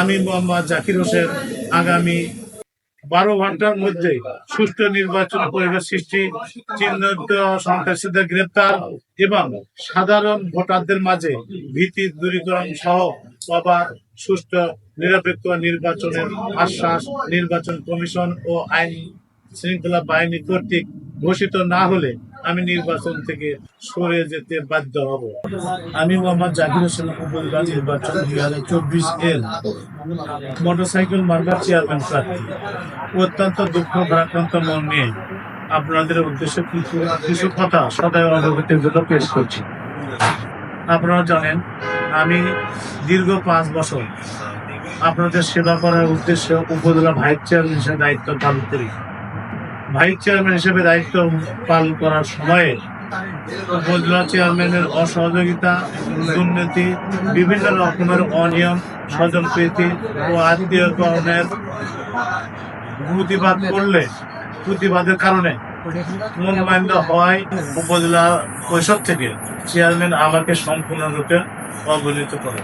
আমি মোহাম্মদ জাকির হোসেন। আগামী বারো ঘণ্টার মধ্যে সুষ্ঠু নির্বাচন পরিবেশ সৃষ্টি, চিহ্নিত সন্ত্রাসীদের গ্রেপ্তার এবং সাধারণ ভোটারদের মাঝে ভীতি দূরীকরণ সহ সবার সুষ্ঠু, নিরপেক্ষ নির্বাচনের আশ্বাস নির্বাচন কমিশন ও আইন শৃঙ্খলা বাহিনী কর্তৃক ঘোষিত না হলে আমি নির্বাচন থেকে সরে যেতে বাধ্য হব। আমি মোহাম্মদ জাকির হোসেন উপজেলা নির্বাচন দুই হাজার চব্বিশ এর মোটরসাইকেল মার্কার চেয়ারম্যান প্রার্থী। অত্যন্ত দুঃখ ভারাক্রান্ত মন নিয়ে আপনাদের উদ্দেশ্যে কিছু কিছু কথা সদয় অবগতির জন্য পেশ করছি। আপনারা জানেন, আমি দীর্ঘ পাঁচ বছর আপনাদের সেবা করার উদ্দেশ্যে উপজেলা ভাইস চেয়ারম্যান হিসেবে দায়িত্ব পালন করি। ভাইস চেয়ারম্যান হিসেবে দায়িত্ব পালন করার সময়ে উপজেলা চেয়ারম্যানের অসহযোগিতা, দুর্নীতি, বিভিন্ন রকমের অনিয়ম স্বজনপ্রীতি ও আত্মীয়করণের প্রতিবাদ করলে, প্রতিবাদের কারণে মনোমান্য হওয়ায় উপজেলা পরিষদ থেকে। চেয়ারম্যান আমাকে সম্পূর্ণরূপে অবহেলিত করে।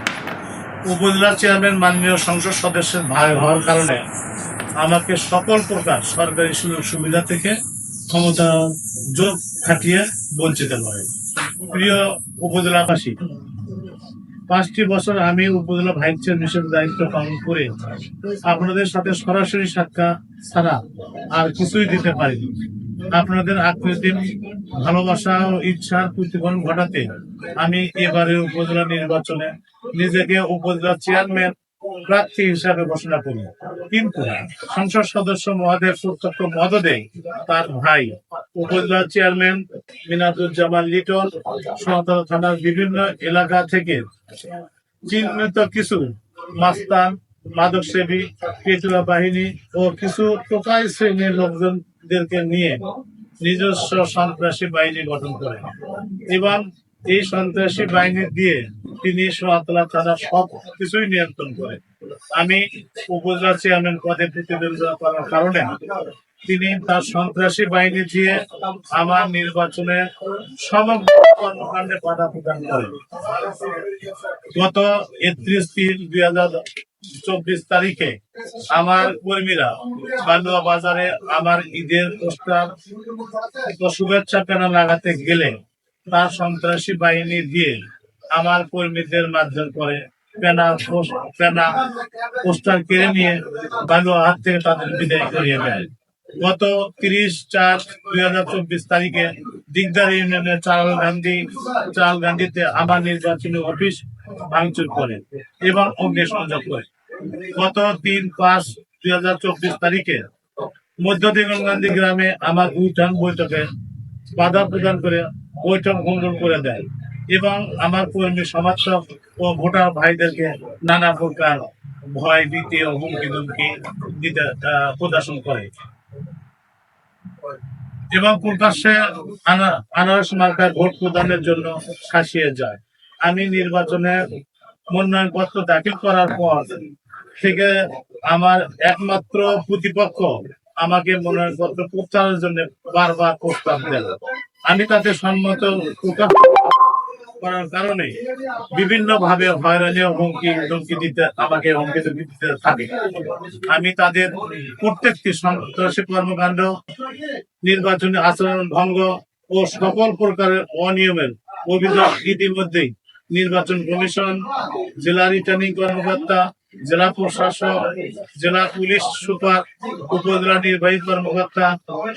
উপজেলা চেয়ারম্যান মাননীয় সংসদ সদস্যের ভাই হওয়ার কারণে আমাকে সকল প্রকার সরকারি সুযোগ সুবিধা থেকে ক্ষমতা যোগ খাটিয়ে বঞ্চিত করে প্রিয় উপজেলাবাসী, পাঁচটি বছর আমি উপজেলা ভাইস চেয়ারম্যান হিসেবে দায়িত্ব পালন করে আপনাদের সাথে সরাসরি সাক্ষাৎ ছাড়া আর কিছুই দিতে পারিনি। আপনাদের আকৃতিম ভালোবাসা ও ইচ্ছার প্রতিফলন ঘটাতে আমি এবারে উপজেলা নির্বাচনে নিজেকে উপজেলা চেয়ারম্যান প্রার্থী হিসাবে ঘোষণা করি কিন্তু সংসদ সদস্য মহাদেব প্রত্যক্ষ মদদে তার ভাই উপজেলা চেয়ারম্যান মিনাদুজ্জামান লিটন সোনাতলা থানার বিভিন্ন এলাকা থেকে চিহ্নিত কিছু মাস্তান মাদক সেবী পেটুয়া বাহিনী ও কিছু টোকাই শ্রেণির লোকজনদেরকে নিয়ে নিজস্ব সন্ত্রাসী বাহিনী গঠন করেন এবং এই সন্ত্রাসী বাহিনী দিয়ে তিনি সোয়াতলা থানা সব কিছুই নিয়ন্ত্রণ করেন। আমি উপজেলা চেয়ারম্যান পদে প্রতিদ্বন্দ্বিতা করার কারণে তিনি তার সন্ত্রাসী বাহিনী দিয়ে আমার নির্বাচনে সমগ্র কর্মকাণ্ডে বাধা প্রদান করেন। গত একত্রিশ তিন দুই হাজার চব্বিশ তারিখে আমার কর্মীরা বালুয়া বাজারে আমার ঈদের পোস্টার শুভেচ্ছা প্যানেল লাগাতে গেলে তার সন্ত্রাসী বাহিনী দিয়ে আমার কর্মীদের মারধর করে পেনা পেনা পোস্টার কেড়ে নিয়ে বালুয়া হাত থেকে তাদের বিদায় করিয়ে দেয়। গত তিরিশ চার দুই হাজার চব্বিশ তারিখে দিগদার ইউনিয়নের চাল গান্ধী, চাল গান্ধীতে আমার নির্বাচনী অফিস ভাঙচুর করে এবং অগ্নিসংযোগ করে। গত তিন পাঁচ দুই হাজার চব্বিশ তারিখে মধ্য গান্ধী গ্রামে আমার উঠান বৈঠকে বাধা প্রদান করে বৈঠক ভঙ্গন করে দেয়। এবং আমার কর্মী সমর্থক ও ভোটার ভাইদেরকে নানা প্রকার ভয়, ভীতি ও হুমকি ধুমকি দিতে প্রদর্শন করে। এবং প্রকাশ্যে আনারস মার্কায় ভোট প্রদানের জন্য শাসিয়ে যায়। আমি নির্বাচনে মনোনয়ন পত্র দাখিল করার পর থেকে আমার একমাত্র প্রতিপক্ষ আমাকে মনোনয়ন পত্র প্রত্যাহারের জন্য বারবার প্রস্তাব দেন। আমি তাতে সম্মত প্রকাশ করার কারণে বিভিন্ন ভাবে হয়রানি হুমকি ধমকি দিতে আমাকে হুমকি দিতে থাকে। আমি তাদের প্রত্যেকটি সন্ত্রাসী কর্মকাণ্ড, নির্বাচনী আচরণ ভঙ্গ ও সকল প্রকারের অনিয়মের অভিযোগ ইতিমধ্যেই নির্বাচন কমিশন, জেলা রিটার্নিং কর্মকর্তা জেলা প্রশাসক, জেলা পুলিশ সুপার, উপজেলা নির্বাহী কর্মকর্তা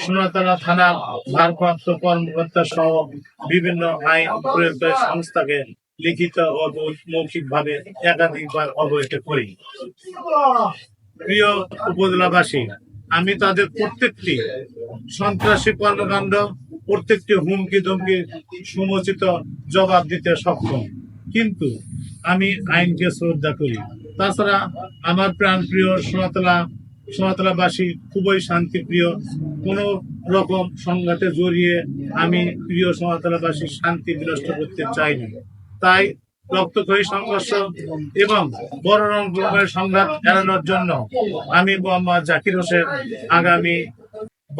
সোনাতলা থানার ভারপ্রাপ্ত কর্মকর্তা সহ বিভিন্ন আইন প্রয়োগকারী সংস্থাকে লিখিত ও মৌখিক ভাবে একাধিকবার অবহিত করি। প্রিয় উপজেলাবাসী, আমি তাদের প্রত্যেকটি সন্ত্রাসী কর্মকাণ্ড, প্রত্যেকটি হুমকি ধমকি সমুচিত জবাব দিতে সক্ষম। কিন্তু আমি আইনকে শ্রদ্ধা করি। তাছাড়া আমার প্রাণ প্রিয় সোনাতলা, সোনাতলাবাসী খুবই শান্তিপ্রিয়। কোনো রকম সংঘাতে জড়িয়ে আমি প্রিয় সোনাতলাবাসী শান্তি বিনষ্ট করতে চাই না। তাই রক্তক্ষয়ী সংঘর্ষ এবং বড় রকমের সংঘাত এড়ানোর জন্য আমি মোহাম্মদ জাকির হোসেন আগামী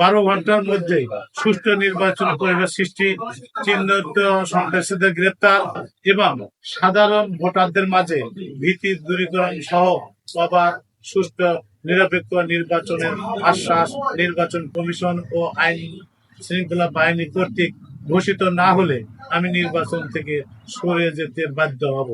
বারো ঘণ্টার মধ্যে সুষ্ঠু নির্বাচন পরিবেশ সৃষ্টি, চিহ্নিত সন্ত্রাসীদের গ্রেপ্তার এবং সাধারণ ভোটারদের মাঝে ভীতি দূরীকরণ সহ সবার সুষ্ঠু, নিরপেক্ষ নির্বাচনের আশ্বাস নির্বাচন কমিশন ও আইন শৃঙ্খলা বাহিনী কর্তৃক ঘোষিত না হলে আমি নির্বাচন থেকে সরে যেতে বাধ্য হব।